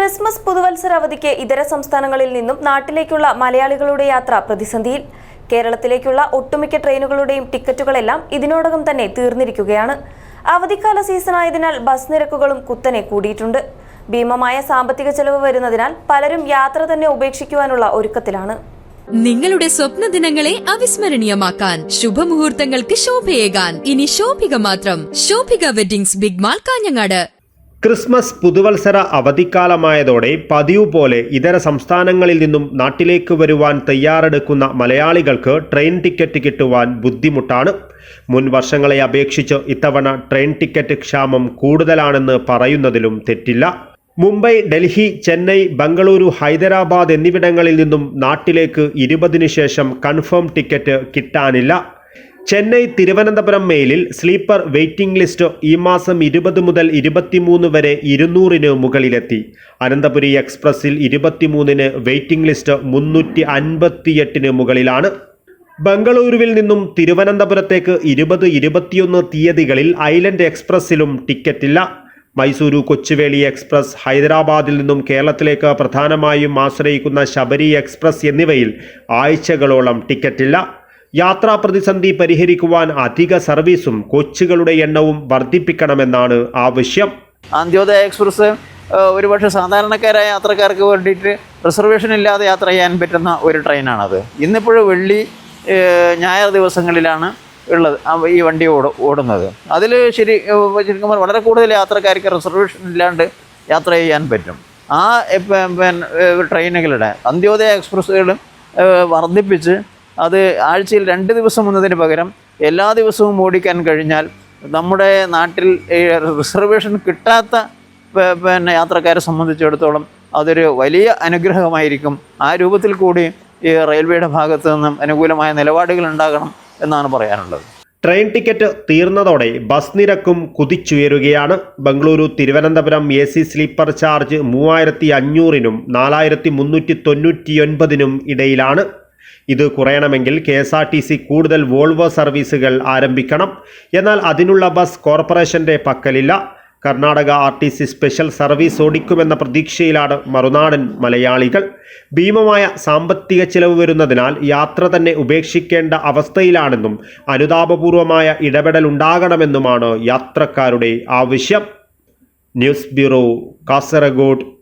Christmas പുതുവത്സര അവധിക്ക് ഇതര സംസ്ഥാനങ്ങളിൽ നിന്നും നാട്ടിലേക്കുള്ള മലയാളികളുടെ യാത്ര പ്രതിസന്ധിയിൽ. കേരളത്തിലേക്കുള്ള ഒട്ടുമിക്ക ട്രെയിനുകളുടെയും ടിക്കറ്റുകളെല്ലാം ഇതിനോടകം തന്നെ തീർന്നിരിക്കുകയാണ്. അവധിക്കാല സീസണായതിനാൽ ബസ് നിരക്കുകളും കുത്തനെ കൂടിയിട്ടുണ്ട്. ഭീമമായ സാമ്പത്തിക ചെലവ് വരുന്നതിനാൽ പലരും യാത്ര തന്നെ ഉപേക്ഷിക്കുവാനുള്ള ഒരുക്കത്തിലാണ്. നിങ്ങളുടെ സ്വപ്ന ദിനങ്ങളെ അവിസ്മരണീയമാക്കാൻ ശുഭമുഹൂർത്തങ്ങൾക്ക് ശോഭയേകാൻ. ഇനി ശോഭിക മാത്രം. Shobhika weddings big mall Kanhangad. Christmas പുതുവത്സര അവധിക്കാലമായതോടെ പതിവ് പോലെ ഇതര സംസ്ഥാനങ്ങളിൽ നിന്നും നാട്ടിലേക്ക് വരുവാൻ തയ്യാറെടുക്കുന്ന മലയാളികൾക്ക് ട്രെയിൻ ടിക്കറ്റ് കിട്ടുവാൻ ബുദ്ധിമുട്ടാണ്. മുൻ വർഷങ്ങളെ അപേക്ഷിച്ച് ഇത്തവണ ട്രെയിൻ ടിക്കറ്റ് ക്ഷാമം കൂടുതലാണെന്ന് പറയുന്നതിലും തെറ്റില്ല. മുംബൈ ഡൽഹി ചെന്നൈ ബംഗളൂരു ഹൈദരാബാദ് എന്നിവിടങ്ങളിൽ നിന്നും നാട്ടിലേക്ക് ഇരുപതിനു ശേഷം കൺഫേം ടിക്കറ്റ് കിട്ടാനില്ല. ചെന്നൈ തിരുവനന്തപുരം മെയിലിൽ സ്ലീപ്പർ വെയിറ്റിംഗ് ലിസ്റ്റ് ഈ മാസം ഇരുപത് മുതൽ ഇരുപത്തിമൂന്ന് വരെ ഇരുന്നൂറിന് മുകളിലെത്തി. അനന്തപുരി എക്സ്പ്രസിൽ ഇരുപത്തിമൂന്നിന് വെയിറ്റിംഗ് ലിസ്റ്റ് മുന്നൂറ്റി അൻപത്തിയെട്ടിന് മുകളിലാണ്. ബംഗളൂരുവിൽ നിന്നും തിരുവനന്തപുരത്തേക്ക് ഇരുപത് ഇരുപത്തിയൊന്ന് തീയതികളിൽ ഐലൻഡ് എക്സ്പ്രസ്സിലും ടിക്കറ്റില്ല. മൈസൂരു കൊച്ചുവേളി എക്സ്പ്രസ് ഹൈദരാബാദിൽ നിന്നും കേരളത്തിലേക്ക് പ്രധാനമായും ആശ്രയിക്കുന്ന ശബരി എക്സ്പ്രസ് എന്നിവയിൽ ആഴ്ചകളോളം ടിക്കറ്റില്ല. യാത്രാ പ്രതിസന്ധി പരിഹരിക്കുവാൻ അധിക സർവീസും കോച്ചുകളുടെ എണ്ണവും വർദ്ധിപ്പിക്കണമെന്നാണ് ആവശ്യം അന്ത്യോദയ എക്സ്പ്രസ് ഒരുപക്ഷെ സാധാരണക്കാരായ യാത്രക്കാർക്ക് വേണ്ടിയിട്ട് റിസർവേഷൻ ഇല്ലാതെ യാത്ര ചെയ്യാൻ പറ്റുന്ന ഒരു ട്രെയിനാണത്. ഇന്നിപ്പോഴും വെള്ളി ഞായർ ദിവസങ്ങളിലാണ് ഉള്ളത് ഈ വണ്ടി ഓട ഓടുന്നത്. അതിൽ ശരി ശരിക്കും വളരെ കൂടുതൽ യാത്രക്കാർക്ക് റിസർവേഷൻ ഇല്ലാണ്ട് യാത്ര ചെയ്യാൻ പറ്റും. ആ ട്രെയിനുകളുടെ അന്ത്യോദയ എക്സ്പ്രസ്സുകൾ വർദ്ധിപ്പിച്ച് അത് ആഴ്ചയിൽ രണ്ട് ദിവസം എന്നതിന് പകരം എല്ലാ ദിവസവും ഓടിക്കാൻ കഴിഞ്ഞാൽ നമ്മുടെ നാട്ടിൽ റിസർവേഷൻ കിട്ടാത്ത പിന്നെ യാത്രക്കാരെ സംബന്ധിച്ചിടത്തോളം അതൊരു വലിയ അനുഗ്രഹമായിരിക്കും. ആ രൂപത്തിൽ കൂടി ഈ റെയിൽവേയുടെ ഭാഗത്ത് നിന്നും അനുകൂലമായ നിലപാടുകൾ ഉണ്ടാകണം എന്നാണ് പറയാനുള്ളത്. ട്രെയിൻ ടിക്കറ്റ് തീർന്നതോടെ ബസ് നിരക്കും കുതിച്ചുയരുകയാണ്. Bengaluru Thiruvananthapuram A C sleeper charge മൂവായിരത്തി അഞ്ഞൂറിനും നാലായിരത്തി മുന്നൂറ്റി തൊണ്ണൂറ്റിയൊൻപതിനും ഇടയിലാണ്. ഇത് കുറയണമെങ്കിൽ K S R T C കൂടുതൽ വോൾവോ സർവീസുകൾ ആരംഭിക്കണം. എന്നാൽ അതിനുള്ള ബസ് കോർപ്പറേഷന്റെ പക്കലില്ല. Karnataka R T C special service ഓടിക്കുമെന്ന പ്രതീക്ഷയിലാണ് മറുനാടൻ മലയാളികൾ. ഭീമമായ സാമ്പത്തിക ചിലവ് വരുന്നതിനാൽ യാത്ര തന്നെ ഉപേക്ഷിക്കേണ്ട അവസ്ഥയിലാണെന്നും അനുതാപപൂർവമായ ഇടപെടൽ ഉണ്ടാകണമെന്നുമാണ് യാത്രക്കാരുടെ ആവശ്യം. News bureau Kasargod.